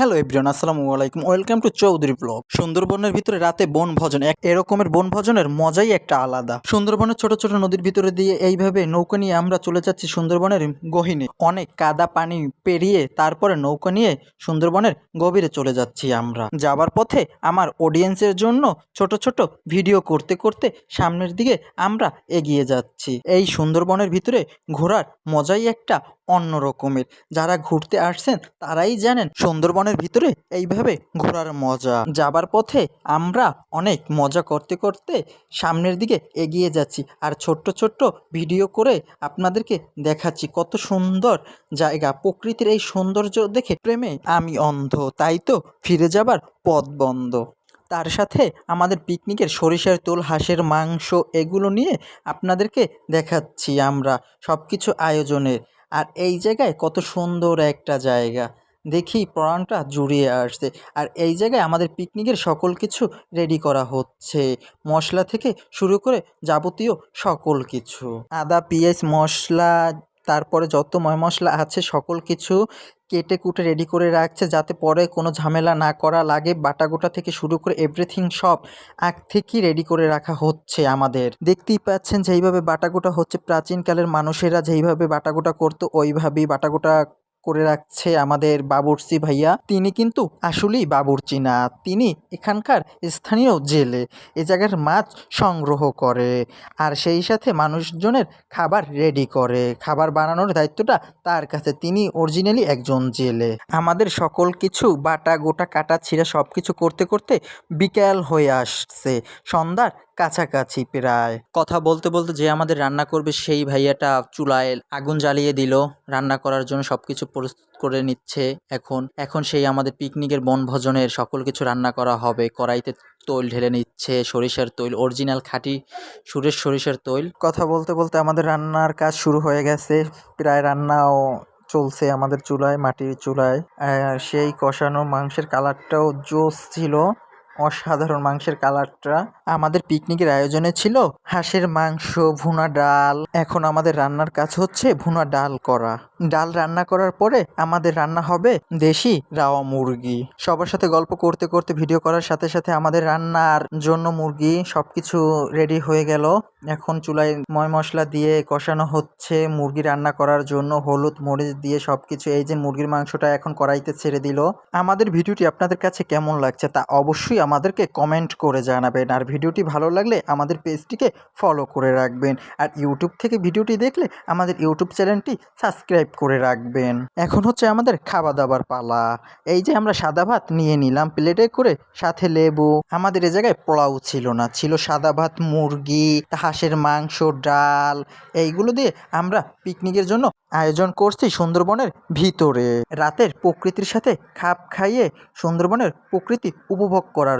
Hello everyone আসসালামু আলাইকুম। Welcome to Chowdhury blog সুন্দরবনের ভিতরে রাতে বনভোজন এক এরকমের বনভোজনের মজাই একটা আলাদা। সুন্দরবনের ছোট ছোট নদীর ভিতরে দিয়ে এইভাবে নৌকা নিয়ে আমরা চলে যাচ্ছি সুন্দরবনের গহীনে। অনেক কাদা পানি পেরিয়ে তারপরে নৌকা নিয়ে সুন্দরবনের গভীরে চলে যাচ্ছি আমরা। যাবার পথে আমার অডিয়েন্সের জন্য ছোট ছোট ভিডিও করতে করতে সামনের দিকে আমরা এগিয়ে যাচ্ছি। এই সুন্দরবনের ভিতরে ঘোরার মজাই একটা অন্য রকমের। যারা ঘুরতে আসছেন, তারাই জানেন সুন্দরবনের ভিতরে এইভাবে ঘোরার মজা। যাবার পথে আমরা অনেক মজা করতে করতে সামনের দিকে এগিয়ে যাচ্ছি আর ছোট্ট ছোট্ট ভিডিও করে আপনাদেরকে দেখাচ্ছি কত সুন্দর জায়গা। প্রকৃতির এই সৌন্দর্য দেখে প্রেমে আমি অন্ধ, তাই তো ফিরে যাবার পথ বন্ধ। তার সাথে আমাদের পিকনিকের সরিষার তোল, হাঁসের মাংস, এগুলো নিয়ে আপনাদেরকে দেখাচ্ছি আমরা সব কিছু আয়োজনের। আর এই জায়গায় কত সুন্দর একটা জায়গা। দেখি প্রাণটা জুড়িয়ে আসছে। আর এই জায়গায় আমাদের পিকনিকের সকল কিছু রেডি করা হচ্ছে। মশলা থেকে শুরু করে যাবতীয় সকল কিছু। আদা, পেঁয়াজ, মশলা তারপরে যত ময় মশলা আছে, সকল কিছু কেটে কুটে রেডি করে রাখছে যাতে পরে কোনো ঝামেলা না করা লাগে। বাটাগোটা থেকে শুরু করে এভরিথিং সব আগ থেকেই রেডি করে রাখা হচ্ছে আমাদের। দেখতেই পাচ্ছেন যেইভাবে বাটাগোটা হচ্ছে। প্রাচীনকালের মানুষেরা যেইভাবে বাটাগোটা করতো, ওইভাবেই বাটাগোটা করে রাখছে আমাদের বাবুর্চি ভাইয়া। তিনি কিন্তু আসলেই বাবুর্চি না। তিনি এখানকার স্থানীয় জেলে এ জায়গার মাছ সংগ্রহ করে আর সেই সাথে মানুষজনের খাবার রেডি করে। খাবার বানানোর দায়িত্বটা তার কাছে। তিনি অরিজিনালি একজন জেলে। আমাদের সকল কিছু বাটা গোটা কাটা ছিঁড়া সব কিছু করতে করতে বিকেল হয়ে আসছে। সন্ধ্যার কাছাকাছি প্রায়। কথা বলতে বলতে যে আমাদের রান্না করবে সেই ভাইয়াটা চুলায় আগুন জ্বালিয়ে দিল। রান্না করার জন্য সব কিছু প্রস্তুত করে নিচ্ছে এখন। এখন সেই আমাদের পিকনিকের বনভোজনের সকল কিছু রান্না করা হবে। কড়াইতে তৈল ঢেলে নিচ্ছে সরিষার তৈল অরিজিনাল খাঁটি সুরের সরিষার তৈল। কথা বলতে বলতে আমাদের রান্নার কাজ শুরু হয়ে গেছে। প্রায় রান্নাও চলছে আমাদের চুলায় মাটির চুলায়। সেই কষানো মাংসের কালারটাও জোস ছিল। অসাধারণ মাংসের কালারটা আমাদের পিকনিকের আয়োজনে ছিল। হাঁসের মাংস, ভুনা ডাল। এখন আমাদের রান্নার কাজ হচ্ছে ভুনা ডাল করা। ডাল রান্না করার পরে আমাদের রান্না হবে দেশি রাওয়া মুরগি। সবার সাথে গল্প করতে করতে, ভিডিও করার সাথে সাথে আমাদের রান্নার জন্য মুরগি সবকিছু রেডি হয়ে গেল। এখন চুলায় ময় মশলা দিয়ে কষানো হচ্ছে। মুরগি রান্না করার জন্য হলুদ মরিচ দিয়ে সবকিছু, এই যে মুরগির মাংসটা এখন কড়াইতে ছেড়ে দিল। আমাদের ভিডিওটি আপনাদের কাছে কেমন লাগছে তা অবশ্যই আমাদেরকে কমেন্ট করে জানাবেন। আর ভিডিওটি ভালো লাগলে আমাদের পেজটিকে ফলো করে রাখবেন। আর ইউটিউব থেকে ভিডিওটি দেখলে আমাদের ইউটিউব চ্যানেলটি সাবস্ক্রাইব করে রাখবেন। এখন হচ্ছে আমাদের খাওয়া দাবার পালা। এই যে আমরা সাদা ভাত নিয়ে নিলাম প্লেটে করে, সাথে লেবু। আমাদের এ জায়গায় পোলাও ছিল না, ছিল সাদা ভাত, মুরগি, হাঁসের মাংস, ডাল। এইগুলো দিয়ে আমরা পিকনিকের জন্য আয়োজন করছি সুন্দরবনের ভিতরে। রাতের প্রকৃতির সাথে খাপ খাইয়ে সুন্দরবনের প্রকৃতি উপভোগ করার